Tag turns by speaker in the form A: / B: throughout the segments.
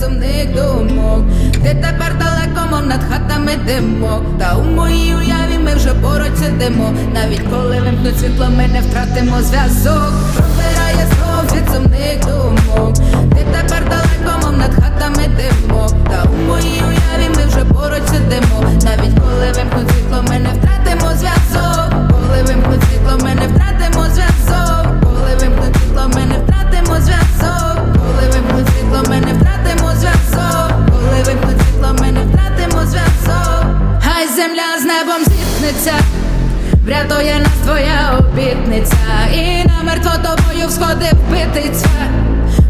A: сумних думок. Ти тепер далеко, мов над хатами димок. Та у моїй уяві ми вже поруч сидимо. Навіть коли вимкнуть світло, ми не втратимо зв'язок. Пробирає знов від сумних думок. Ти тепер далеко, мов над хатами димок. Та у моїй уяві ми вже поруч сидимо. Навіть коли вимкнуть світло, ми не втратимо зв'язок. Коли вимкнуть світло, ми не втратимо зв'язок. Зіткнеться. Врятує нас твоя обітниця. І намертво тобою всходив битиця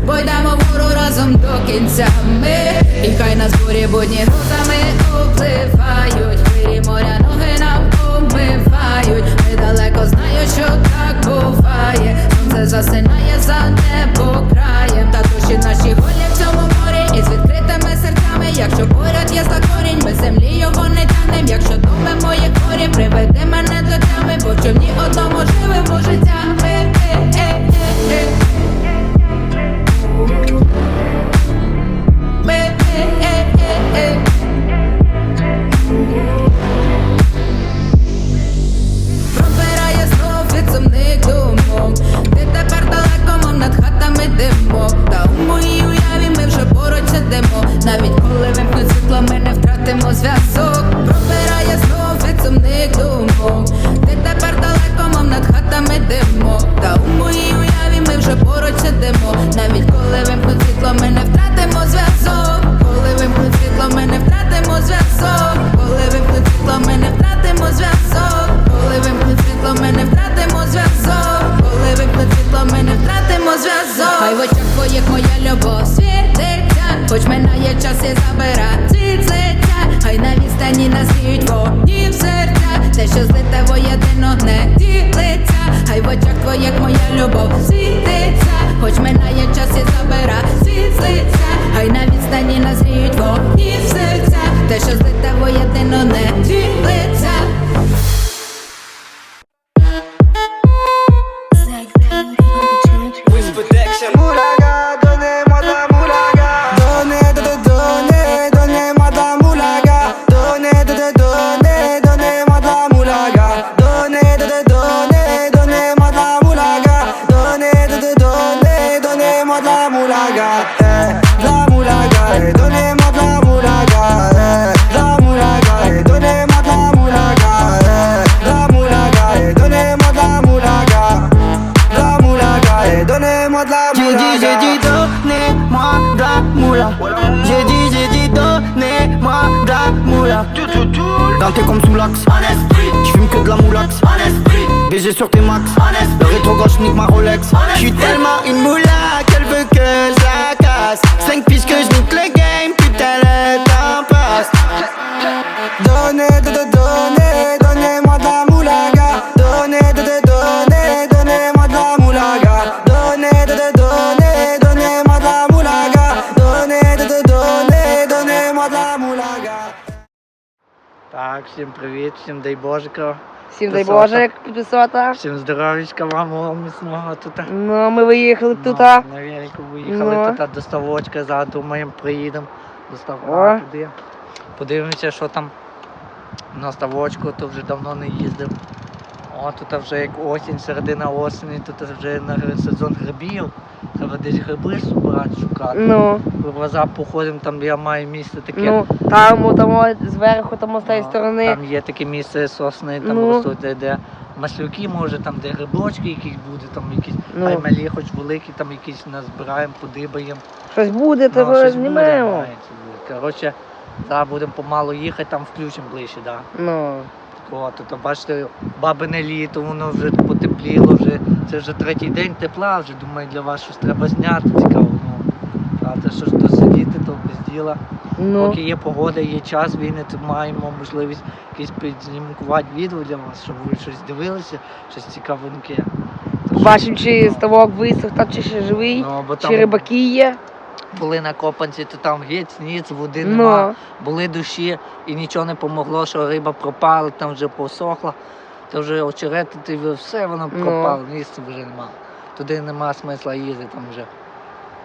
A: Бо йдемо вгору разом до кінця. Ми І хай нас бурі будні грузами обливають. Хвилі моря ноги нам омивають Ми далеко знаю, що так буває. Сонце засинає за небо краєм. Та душі наші голі в цьому морі. І з відкритими серцями Якщо поряд є закорінь, ми землі його не тянем Якщо думи моє горі, приведи мене до тями Бо в човні одному живемо життя. Е-е-е-е. Е-е-е-е-е.
B: Et donnez-moi de la moulaga. J'ai dit, j'ai dit, donnez-moi de la moula. J'ai dit, j'ai dit, donnez-moi de la moula. Dans tes comme sous l'axe. J'fume que de la moulax. BG sur tes max. Le rétro gauche nique ma Rolex. J'suis tellement une moula qu'elle veut que je la casse. 5 pistes que je nique le
C: всім привіт, всім дай Божика,
D: Всім дай Боже, висота.
C: всім здоров'ячка вам міцного тут.
D: Ну, ми виїхали
C: Ну,
D: тут.
C: На велику виїхали
D: Ну.
C: тут до ставочка, зараз думаємо, приїдемо до ставка туди. Подивимося, що там на ставочку, то вже давно не їздив. О, тут вже як осінь, середина осені, тут вже на сезон грибів. Треба десь гриби збирати, шукати.
D: Ну,
C: глаза походимо, там я маю місце таке.
D: ну, там, там, зверху, там, з тієї
C: Ну,
D: сторони.
C: Там є таке місце сосни, там
D: Ну.
C: ростуть, де, де маслюки, може, там де грибочки якісь будуть, там якісь
D: Ну.
C: хай малі, хоч великі, там якісь назбираємо, подибаємо.
D: Щось буде, то
C: Ну,
D: знімаємо.
C: Коротше, зараз будемо помалу їхати, там включимо ближче, да.
D: Ну,
C: О, то, то бачите, бабине літо, воно вже потепліло, вже, це вже третій день тепла, вже думаю, для вас щось треба зняти, цікаво. Ну, правда, що ж то сидіти, то без діла.
D: ну,
C: Поки є погода, є час війни, то маємо можливість якісь підзнімкувати відео для вас, щоб ви щось дивилися, щось цікавеньке.
D: Бачимо, чи
C: ну,
D: ставок висох, там чи ще живий,
C: ну, бо
D: чи
C: там
D: рибаки є.
C: були на копанці, то там геть, ніц, води нема,
D: Ну,
C: були душі і нічого не помогло, що риба пропала, там вже посохла, то вже очерети, все воно
D: Ну.
C: пропало, місця вже нема. Туди нема смисла їздити там вже.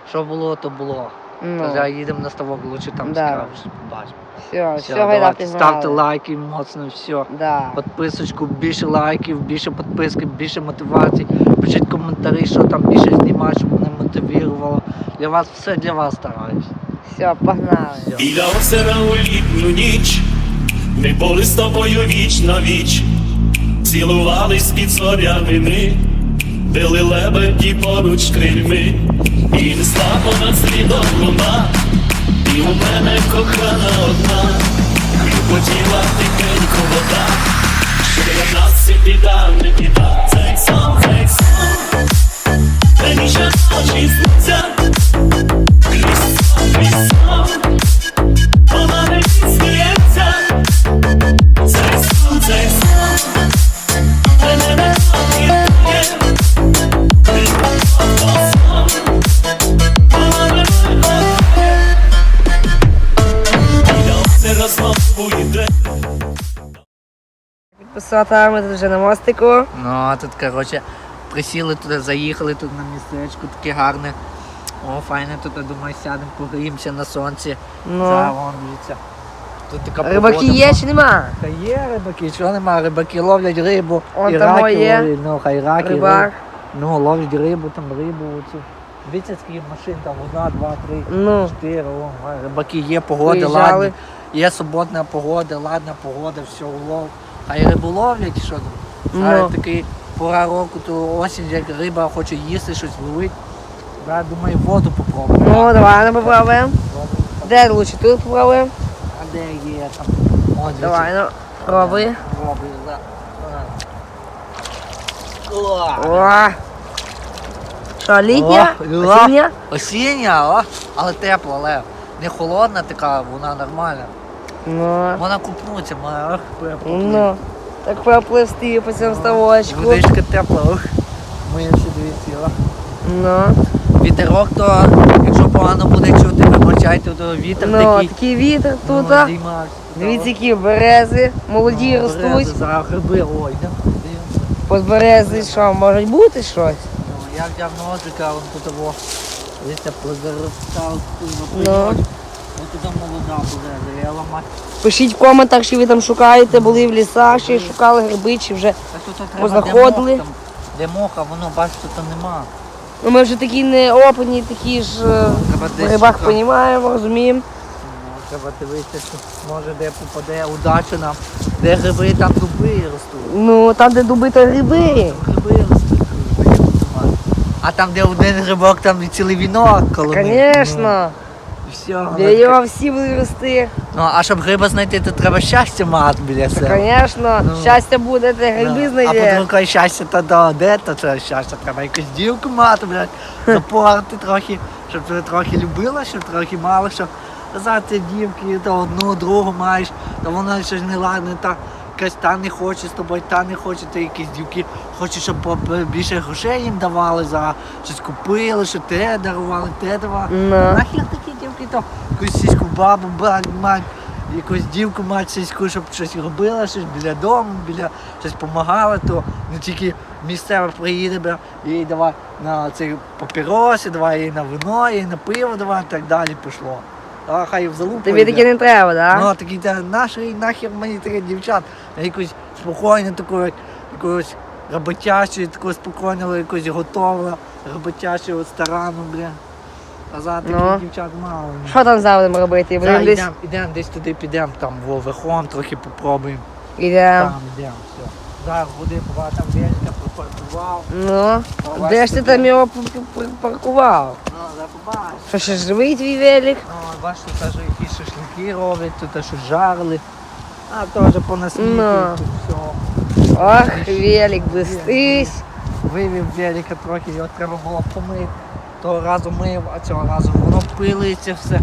C: Що було, то було.
D: Ну.
C: Зараз їдемо на ставок, лучше там
D: Да.
C: скажеш, побачимо.
D: Все,
C: Все,
D: все, гайда
C: давайте, ставте лайки моцно, все.
D: Да.
C: Підписочку, більше лайків, більше підписки, більше мотивації. Пишіть коментарі, що там більше знімати, щоб мене мотивувало. Для вас все для вас стараюсь.
D: Все, погнали.
C: Все.
E: Біля озера у літню ніч, ми були з тобою віч на віч, цілувались під зорянини, били лебеді поруч крильми, і несла понад слідом луна, і у мене кохана одна, хотіла тихенько вода, що для нас це біда, не біда, цей сон, цей сон, мені ще ночі сниться, крізь сон, крізь сон.
D: Підписати, ми тут вже на мостику.
C: Ну, а тут, коротше, присіли туди, заїхали тут на містечко, таке гарне. О, файне тут, я думаю, сядемо, погріємося на сонці.
D: Ну.
C: За, вон, дивіться. Тут така
D: Рибаки
C: погода,
D: є чи нема?
C: Та є рибаки, чого нема? Рибаки ловлять рибу.
D: Он
C: і
D: там
C: раки
D: є.
C: ловлять, ну, хай раки.
D: Рибак.
C: ловлять. Ну, ловлять рибу, там рибу оцю. Дивіться, скільки машин, там одна, два, три,
D: Ну.
C: чотири. О, рибаки є, погода,
D: Виїжджали.
C: ладна. Є суботна погода, ладна погода, все, улов. Хай рибу ловлять, що там.
D: Ну.
C: Такий пора року, то осінь, як риба хоче їсти, щось ловить. Да, думаю, воду попробую.
D: Ну, давай ну попробуємо. Де лучше тут попробуємо?
C: А де є там? О.
D: Давай, ну, пробуй.
C: Пробую, да. О,
D: О. Що, літня?
C: О.
D: Осіння?
C: Осіння, о, але тепло, але не холодна така, вона нормальна.
D: Ну,
C: Вона купнуться, має ох, припливти.
D: ну. Так пропливсти по цьому ставочку.
C: Водичка тепла, ох. Ми всі дивіться, о.
D: Ну,
C: Вітерок, то якщо погано буде чути, вибачайте, то вітер
D: ну,
C: такий.
D: такий вітер
C: ну,
D: тут. а.
C: здіймався.
D: Дивіться, які берези, молоді
C: Ну, берези,
D: ростуть.
C: Зараз гриби, ой, дивимося.
D: Под берези що, може бути щось?
C: Ну, я взяв ножика, вон тут того. Дивіться, позаростав,
D: Ну.
C: Ось туди молода береза, я ламати.
D: Пишіть в коментах, що ви там шукаєте, були в лісах, чи шукали гриби, чи вже. Позаходили.
C: де де моха, воно бачите, там нема.
D: Ну ми вже такі неопитні, такі ж е, в грибах розуміємо, розуміємо.
C: Ну, Треба дивитися, що може де попаде удача нам, де гриби, там дуби ростуть.
D: Ну, там, де дуби, то гриби.
C: Гриби ростуть, гриби. А там, де один грибок, там і цілий вінок коло.
D: Звісно.
C: Все. таке.
D: його всі будуть рости.
C: Ну, а щоб гриба знайти, то треба щастя мати біля себе.
D: Звісно,
C: Ну.
D: щастя буде, де гриби
C: Ну, А
D: знайде.
C: по-друге, щастя то до де то це щастя? Треба якусь дівку мати, блядь, запорти трохи, щоб тебе трохи любила, щоб трохи мало, що казати дівки, то одну, другу маєш, то вона щось не ладне, та якась та не хоче з тобою, та не хоче, то якісь дівки хочуть, щоб більше грошей їм давали за щось купили, що те дарували, те давали.
D: Ну.
C: Нахер такі дівки, то якусь сільську бабу, мать, якусь дівку мать сільську, щоб щось робила, щось біля дому, біля щось допомагала, то не тільки місцева приїде їй давай на цей папіроси, давай їй на вино, їй на пиво, давай і так далі пішло. А хай в залупу.
D: Тобі таке не треба, так?
C: Ну, такі та наші нахер мені такі дівчат, якусь спокійну таку, якусь роботящу, таку спокійну, якусь готову, роботящу, старану, бля. А за
D: Ну.
C: дівчат мало.
D: Що там зараз будемо робити? Будемо
C: Да,
D: десь
C: йдемо десь туди підемо, там во верхом трохи попробуємо.
D: ідемо.
C: Там йдемо, все. Зараз буде там велька припаркував.
D: Ну, де ж ти там його п- п- припаркував?
C: Ну, зараз побачиш.
D: Що ще живий твій велик?
C: Ну, бачите, теж якісь шашлики роблять, тут теж щось жарили. А теж понасміти,
D: Ну.
C: тут все.
D: Ох, велик, блистись.
C: Вивів велика трохи, його треба було помити. Того разу мив, а цього разу воно пилиться все.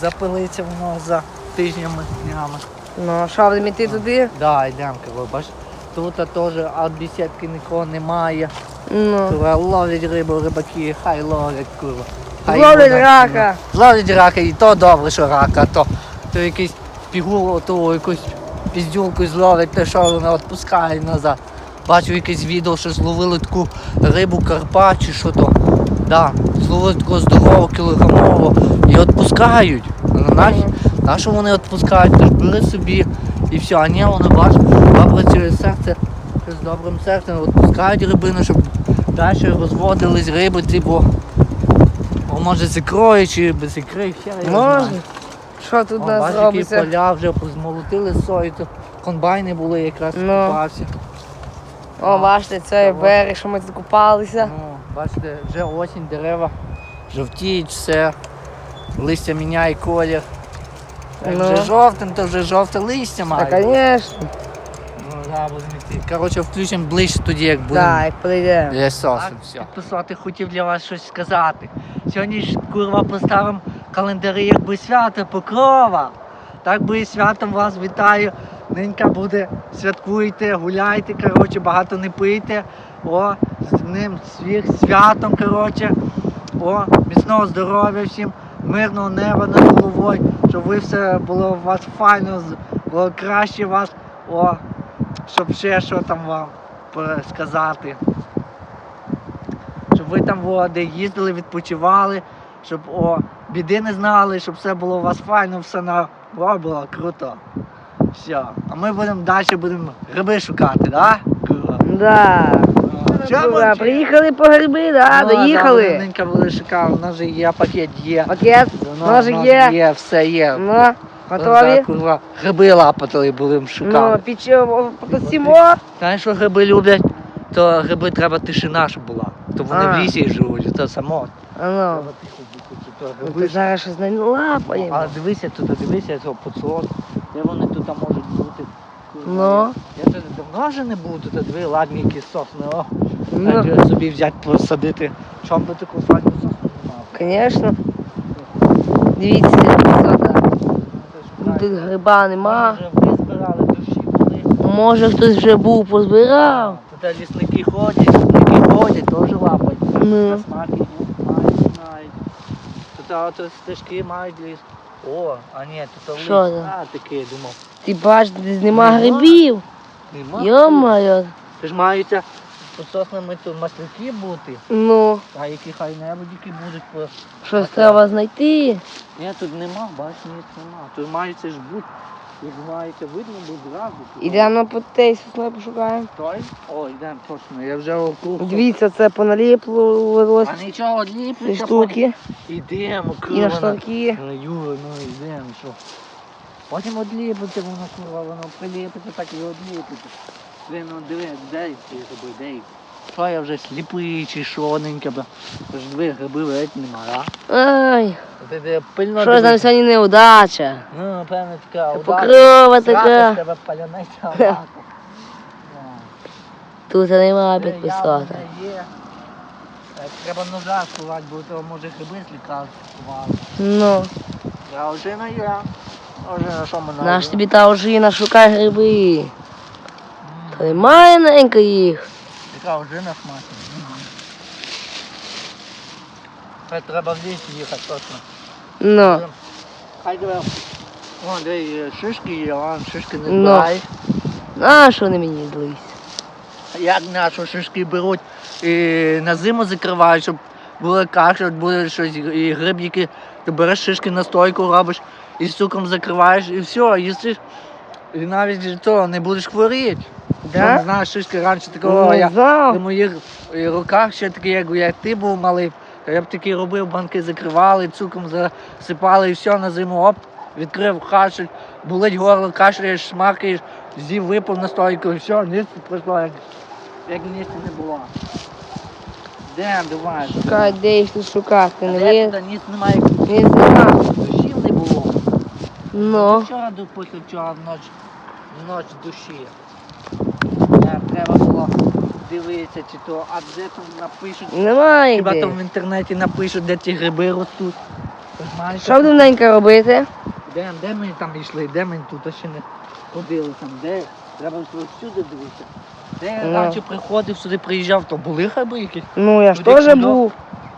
C: Запилиться воно за тижнями, днями.
D: Ну, що будемо йти туди?
C: Да, йдемо, бачиш. Тут теж от бесідки нікого немає.
D: Ну.
C: Курва, ловлять рибу, рибаки, хай ловлять курва. Хай
D: Ловлять
C: вона-
D: рака.
C: Ловлять рака, і то добре, що рака, а то, то якийсь пігулу, то якусь піздюлку зловить, те, що вона відпускає назад. Бачив якесь відео, що зловили таку рибу карпа чи що то. Да, зловили таку здорову кілограмову, і відпускають. На, на що вони відпускають? Ти ж бери собі і все, а ні, бачиш, добре через серце, з добрим серцем відпускають рибину, щоб далі розводились риби, типу, о, може з ікрою чи без ікри, ще я знаю.
D: Що тут
C: О,
D: у нас
C: бачиш, які
D: робиться?
C: поля вже змолотили сою, то комбайни були якраз
D: Ну.
C: купався.
D: О, бачите, цей берег, що ми тут купалися.
C: Ну, бачите, вже осінь, дерева жовтіють, все, листя міняє колір. Як
D: Ну.
C: вже жовтим, то вже жовте листя має.
D: Та, звісно.
C: Ну, да, будемо йти. Коротше, включимо ближче тоді, як будемо.
D: Так, як прийдемо.
C: Я сосим, все. Підписати хотів для вас щось сказати. Сьогодні ж курва поставимо календарі якби свято Покрова. Так би і святом вас вітаю. Ненька буде, святкуйте, гуляйте, коротше, багато не пийте. О, з ним свіх святом, коротше. О, міцного здоров'я всім, мирного неба над головою, щоб ви все було у вас файно, було краще вас. О, щоб ще що там вам сказати. Щоб ви там во, де їздили, відпочивали, щоб о, біди не знали, щоб все було у вас файно, все на о, було круто. Все. А ми будемо далі будемо гриби шукати, да? Курва?
D: Да. Кура, приїхали по гриби, да,
C: Ну, да,
D: доїхали.
C: Ненька буде шукати, у нас же є пакет, є.
D: Пакет,
C: Ну, у нас
D: є.
C: Є, все є.
D: Ну, готові?
C: курва, гриби лапати будемо
D: Ну,
C: шукати.
D: пічемо, потусімо.
C: Знаєш, що гриби люблять? То гриби треба тишина, щоб була. То вони
D: А.
C: в лісі живуть, то само.
D: А ну, ну, ти зараз щось не лапаємо.
C: А дивися тут, дивися цього поцлон. Де вони тут можуть бути?
D: Ну.
C: Я тут давно вже не був, тут диви, ладні сосни. О,
D: Ну,
C: собі взяти посадити. Чом би таку файну сосну мав?
D: звісно. Дивіться, яка красота. Тут гриба нема.
C: Вже ви збирали душі були.
D: Може хтось вже був, позбирав.
C: Тут лісники ходять, лісники ходять, теж лапають.
D: Ну.
C: Смаки мають, знають. Тут а, от стежки мають ліс. О, а ні, тут ліс.
D: Що там?
C: А, такий, думав.
D: Ти бачиш, десь нема
C: Нема.
D: грибів.
C: Нема.
D: Йо-моє.
C: Ти ж маються соснами тут масляки бути,
D: Ну,
C: а які хай небудь які будуть по.
D: щось треба знайти.
C: Ні, тут нема, бач, ні, нема. Тут мається ж бути. Як мається видно, буде зразу.
D: Ідемо по тей сосною пошукаємо.
C: Той? О, йдемо точно, я вже округ.
D: Дивіться, це поналіпло
C: А нічого,
D: ці
C: ліплюся.
D: штуки.
C: Ідемо,
D: І на
C: курва.
D: штанки.
C: Ну, Юра, ну йдемо, що. Потім одліпиться воно, курва, воно приліпиться, так і одліпиться. Блин, ну диви, де ці де їх? Що я вже сліпий чи шоненька, бо ж диви, гриби ледь нема, а?
D: Ай,
C: Ти де пильно
D: що там
C: дивись.
D: сьогодні неудача.
C: Ну, напевно, така удача.
D: Покрова
C: Зразу
D: така.
C: тебе паляниця.
D: Тут нема
C: Де
D: підписати.
C: є. Е, Треба ножа сховати, бо то може гриби злікати.
D: Ну,
C: Я вже на я. Вже на що ми
D: наш тобі та ожина, шукай гриби. Та немає ненька їх.
C: Яка вже на смакі. Треба в ліс їхати точно.
D: Ну,
C: Хай диви. О, де шишки є, а шишки не
D: Ну.
C: збирають.
D: на що вони мені здались?
C: Як нашу шишки беруть і на зиму закривають, щоб була каша, буде щось, і гриб'яки, ти береш шишки на стойку, робиш і з цукром закриваєш, і все, їсиш. І навіть то не будеш хворіти.
D: Да?
C: Що, знаєш, шишки раніше такого,
D: Не
C: я
D: знав.
C: на моїх е, руках ще такі, як, як ти був малий, то я б такі робив, банки закривали, цукром засипали і все на зиму, оп, відкрив кашель, болить горло, кашляєш, шмаркаєш, з'їв, випав на стойку, і все, ніц пройшло, як, як ніч не було. Де, давай.
D: Шукай, де їх шукати, не
C: де
D: ліз.
C: туди ніц немає,
D: Не знаю.
C: душів не було.
D: Ну,
C: Вчора до вчора ніч, ніч душі. Е, Треба було дивитися, чи то, а де там напишуть.
D: немає
C: Хіба там в інтернеті напишуть, де ті гриби ростуть. Знаєш,
D: Що будемо робити?
C: де, де ми там йшли, де ми тут ще не ходили там, де? Треба було всюди дивитися. Де я
D: Ну.
C: раніше приходив, сюди приїжджав, то були гриби якісь.
D: Ну, я ж
C: Туди
D: теж був.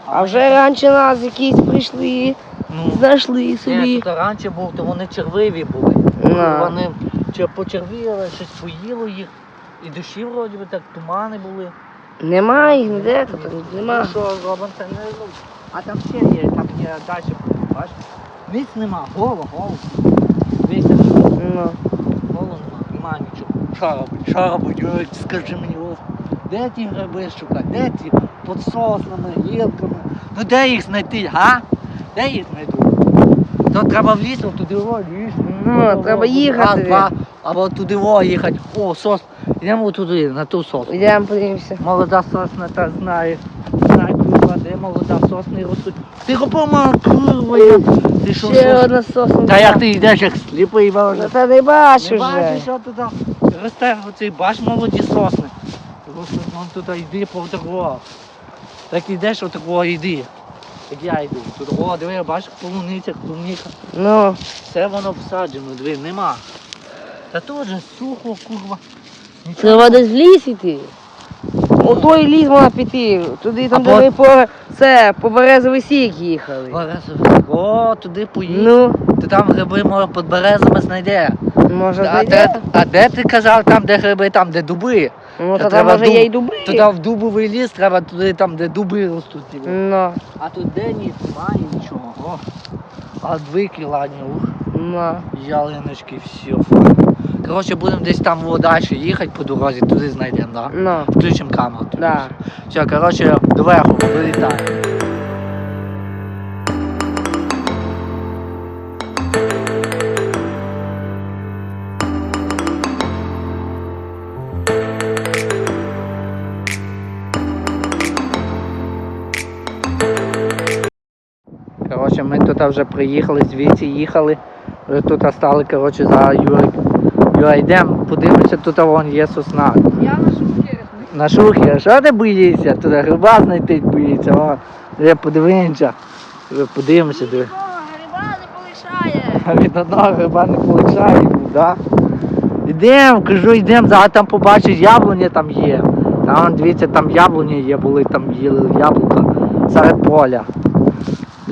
D: А вже раніше нас якісь прийшли,
C: ну,
D: знайшли
C: ні,
D: собі.
C: тут раніше був, то вони червиві були.
D: Ну.
C: Вони чи почервіли, щось поїло їх. І душі вроді би так, тумани були.
D: Нема їх ніде тут,
C: Ну
D: нема.
C: що робимо, це не ну, А там ще є, там є далі, бачиш? Ниць нема, голо, голо. Дивіться, що
D: Ну.
C: голо нема, нема нічого. Що робить? Що робить? Юрик, скажи мені, ось, де ті гриби шукати? Де ті під соснами, гілками? Ну де їх знайти, га? Де їх знайду? То треба в ліс, от туди о, ліс.
D: Ну,
C: О,
D: треба
C: о,
D: їхати.
C: Раз, два, або туди о, їхати. О, сос. Йдемо туди, на ту сосну.
D: Йдемо подивимося.
C: Молода сосна та знає. Знає, курва, де молода сосни ростуть. Ти купома, курва, я. Ти що,
D: Ще
C: що?
D: одна сосна.
C: Та як ти йдеш, як сліпий, боже.
D: Ну, Та не бачу
C: Не бачиш,
D: вже.
C: що тут росте оцей, бач молоді сосни. Просто вон туди йди по дорогах. Так йдеш отакого йди. Як я йду. Тут, о, диви, бачиш, полуниця, клубніка.
D: Ну,
C: Все воно посаджено, диви, нема. Та тут же сухо, курва. Нічого
D: треба десь в ліс іти. У той ліс можна піти. Туди там,
C: Або-
D: де ми по це, по березовий сік їхали.
C: Березовик. О, туди поїдь.
D: Ну,
C: Ти там гриби може під березами знайде.
D: може
C: А де, а де ти казав, там, де гриби, там, де дуби?
D: Ну,
C: Та
D: то там
C: треба
D: може
C: дуб-
D: є й дуби.
C: Туди в дубовий ліс треба туди, там, де дуби ростуть. типу.
D: Ну,
C: А тут де ні, немає нічого. О. А двики ладні, ух,
D: ну.
C: ялиночки, все файно. Коротше, будемо десь там во далі їхати по дорозі, туди знайдемо, да?
D: Ну,
C: Включимо камеру.
D: да.
C: Все, коротше, доверху, вилітаємо. Тут вже приїхали, звідси їхали. Вже тут стали, коротше, за Юрик. Юра, йдемо, подивимося, тут вон є сосна.
D: Я на шухері.
C: На шухі, а що ти боїшся? Туди гриба знайти боїться. О, диви, подивимося. Диви, Подивимося, диви.
D: Гриба не полишає.
C: А від одного гриба не полишає йому, да? Ідемо, кажу, йдемо, зараз там побачиш, яблуня там є. Там, дивіться, там яблуні є, були, там їли яблука серед поля.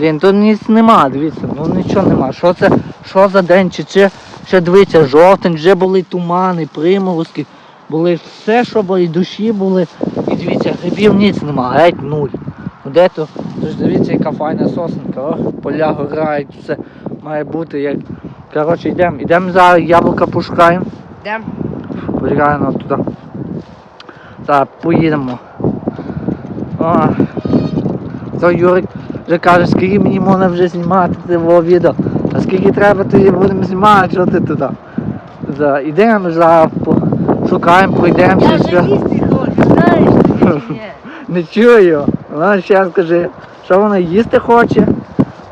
C: Блін, тут ніц нема, дивіться, ну нічого нема. Що це, що за день? Чи це ще дивіться, жовтень, вже були тумани, приморозки, були все, що було, і душі були. І дивіться, грибів ніц нема, геть нуль. Ну де то? Тож дивіться, яка файна сосенка, о, поля горають, все має бути як. Коротше, йдемо, йдемо зараз яблука пошукаємо.
D: Йдемо.
C: Почекаємо туди. Так, поїдемо. О, то Юрик вже каже, скільки мені можна вже знімати цього відео. А скільки треба, то будемо знімати, що ти туди. Да, Йдемо зараз, по- шукаємо, пройдемо.
D: Я вже їсти хочу, знаєш?
C: Не чую. Вона ще скаже, що вона їсти хоче.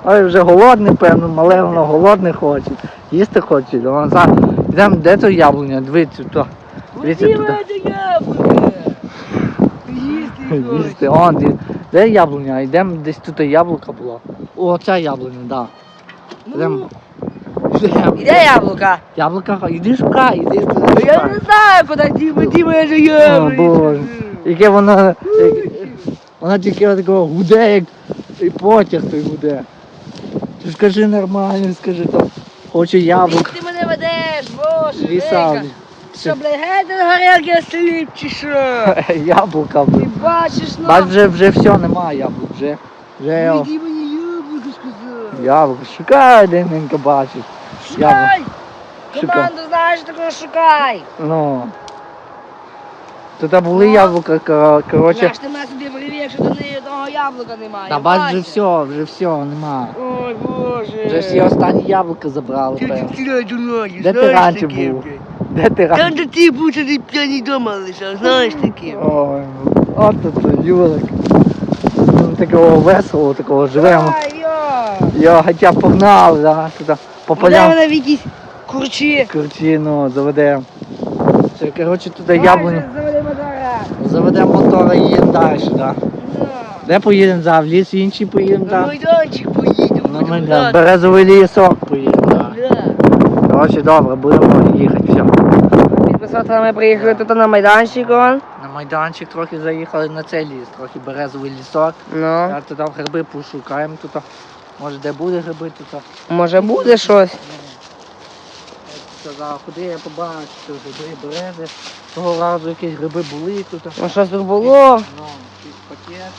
C: Ой, вже голодний, певно, мале воно голодне хоче. Їсти хоче. Вона за... Йдемо, де то яблуня? Дивіться, то. Дивіться туди.
D: Їсти хочу.
C: Їсти. Он, де, яблуня? Йдемо десь тут яблука було. О, ця яблуня, так. Да. Йдемо. Йдемо.
D: Іде яблука?
C: Яблука, іди шукай, іди туди
D: Ну, Я не знаю, куди діти, діти вже
C: О,
D: яблука.
C: Боже. Яке воно. як- Вона тільки такого гуде, як і потяг той гуде. Ти скажи нормально, скажи там. Хоче яблук.
D: Ти мене ведеш, боже,
C: Ліса.
D: Віка. Що, блядь, геть на горілки сліп чи що?
C: Яблука.
D: Ти
C: блін.
D: бачиш, ну?
C: Бач, вже, вже все, немає яблук. Вже, вже о,
D: Іди мені яблуко сказав.
C: яблук. Шукай, де ненька бачиш.
D: Шукай! Команду знаєш, такого шукай.
C: Ну. Тут були яблука, кор- коротше.
D: Знаєш, ти мене собі привів, якщо до неї одного яблука немає.
C: Та бач, вже все, вже все, нема.
D: Ой, боже.
C: Вже всі останні яблука забрали,
D: Ти
C: певно.
D: стріляй до ноги,
C: Де ти
D: знаєш
C: раніше
D: таке,
C: був?
D: блядь.
C: Де ти
D: Там, де ти був, що ти п'яний дома лежав, знаєш таке.
C: Ой, от тут Юрик. Ну, Такого веселого, такого живемо.
D: Йо.
C: Хоча погнали, да, туди по
D: Де
C: полям.
D: вона в якісь курчі?
C: Курчину заведемо. Все, коротше, туди яблуню.
D: Заведи мотора.
C: Заведемо мотора і їдемо далі, да.
D: Ну,
C: Де поїдемо за в ліс, інші поїдемо,
D: На
C: да.
D: майданчик поїдемо.
C: Ну, ми да.
D: грати.
C: Березовий лісок поїдемо. Да. Коротше, добре, будемо їхати, все.
D: Ми приїхали тут на майданчик, он.
C: На майданчик трохи заїхали на цей ліс, трохи березовий лісок.
D: Ну,
C: А туди гриби пошукаємо тут. Може де буде гриби тут.
D: може буде щось.
C: Сказав, куди я побачив, гриби, берези. Того разу якісь гриби були тут.
D: Ну, щось тут було.
C: Ну, якісь пакети.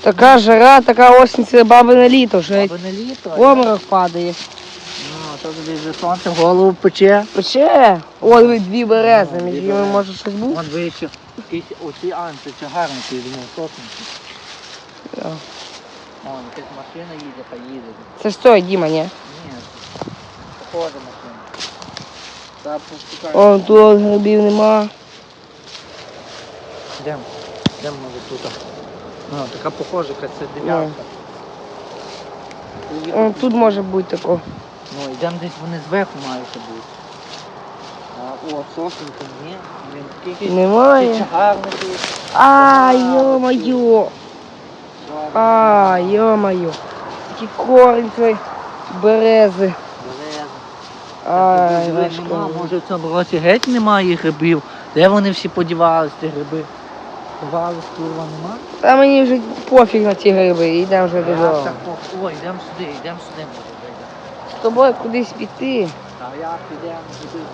D: Така жара, така осінь, це бабине літо,
C: Аби літо.
D: в обморок падає.
C: То тобі вже сонце в голову пече.
D: Пече. О, диви, дві берези, між ними може щось бути.
C: Вон вище. Якийсь оці анти, чагарники, думаю, сотники. Вон, якась машина їде, їде.
D: Це ж той, Діма, ні?
C: Ні, похожа машина. Та пошукай.
D: О, тут грибів нема.
C: Йдемо. Йдемо, може, тут. Ну, така похожа, якась це дев'ятка.
D: О, тут може бути тако.
C: Ну, йдемо десь вони зверху мають бути. А, о, сосенка, ні. Блін, скільки
D: Немає.
C: чагарники.
D: А, йо-моє. А, йо-моє. Такий корінь той берези.
C: Берези.
D: Ай, важко.
C: може в цьому році геть немає грибів. Де вони всі подівались, ті гриби? Ховались, курва, нема?
D: Та мені вже пофіг на ті гриби, йдемо вже додому.
C: Ой, йдемо сюди, йдемо сюди.
D: З тобою кудись піти.
C: А як підемо сюди?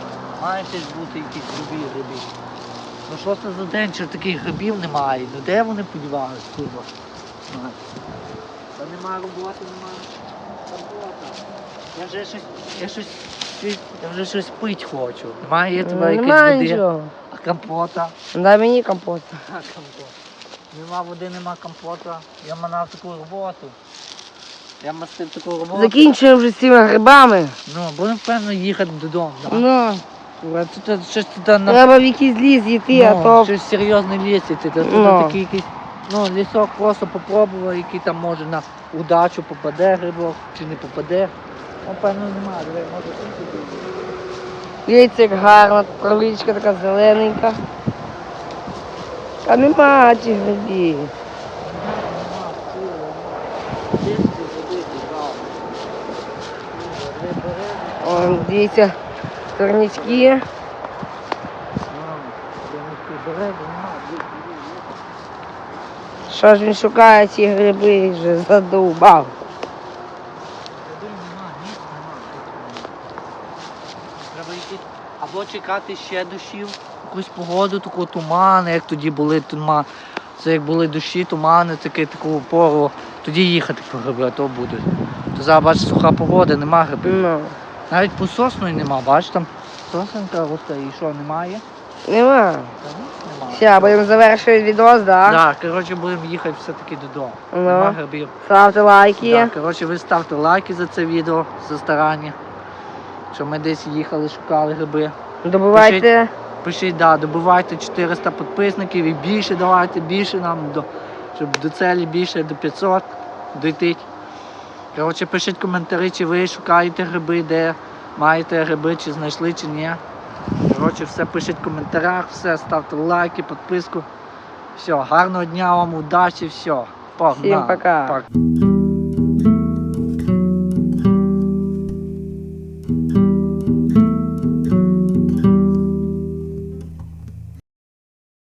C: Має щось бути якісь гриби, гриби. Ну що це за день, що таких грибів немає? Ну де вони подівались, курва? Та нема роботи, немає. Робота. Я вже щось, я щось, я вже щось пить хочу. Немає є тебе якісь
D: Нема
C: води,
D: нічого.
C: а компота.
D: Дай мені компота.
C: А, компот. Нема води, нема компота. Я манав таку роботу. Я мастив таку роботу.
D: Закінчуємо вже з цими грибами.
C: Ну, будемо певно їхати додому. Да?
D: Ну,
C: А Тут щось туди на
D: треба в якийсь ліс йти, а
C: ну,
D: то
C: щось серйозне ліс іти. Тут
D: Ну.
C: такий якийсь, ну, лісок просто попробував, який там може на удачу попаде грибок чи не попаде. Ну, певно, немає, давай, може
D: дивіться, як гарна травичка така зелененька. А нема ті грибів.
C: Нема, сили, нема. Ліс забитий, правда. Гриби,
D: О, дивіться, турнічки. Що ж він шукає ці гриби, вже задовбав.
C: Треба або чекати ще дощів, якусь погоду, таку тумани, як тоді були тума. Це як були дощі, тумани, таке таку пору. Тоді їхати по гриби, а то будуть. То зараз бачиш, суха погода, нема грибів. Навіть по сосну нема, бачиш там сосенка росте і що, немає?
D: нема.
C: Нема.
D: Все, будемо завершувати відос, да?
C: Так, коротше, будемо їхати все-таки додому.
D: Ну.
C: Грибів.
D: Ставте лайки.
C: Так, коротше, ви ставте лайки за це відео, за старання. Що ми десь їхали, шукали гриби.
D: Добувайте.
C: Пишіть, да, добивайте 400 підписників і більше давайте, більше нам, до, щоб до целі більше до 500 дойти. Коротше, пишіть коментарі, чи ви шукаєте гриби, де маєте гриби, чи знайшли, чи ні. Коротше, все пишіть в коментарях, все, ставте лайки, підписку. Все, гарного дня вам, удачі, все. Погнали.
D: Всім пока.
C: Пока.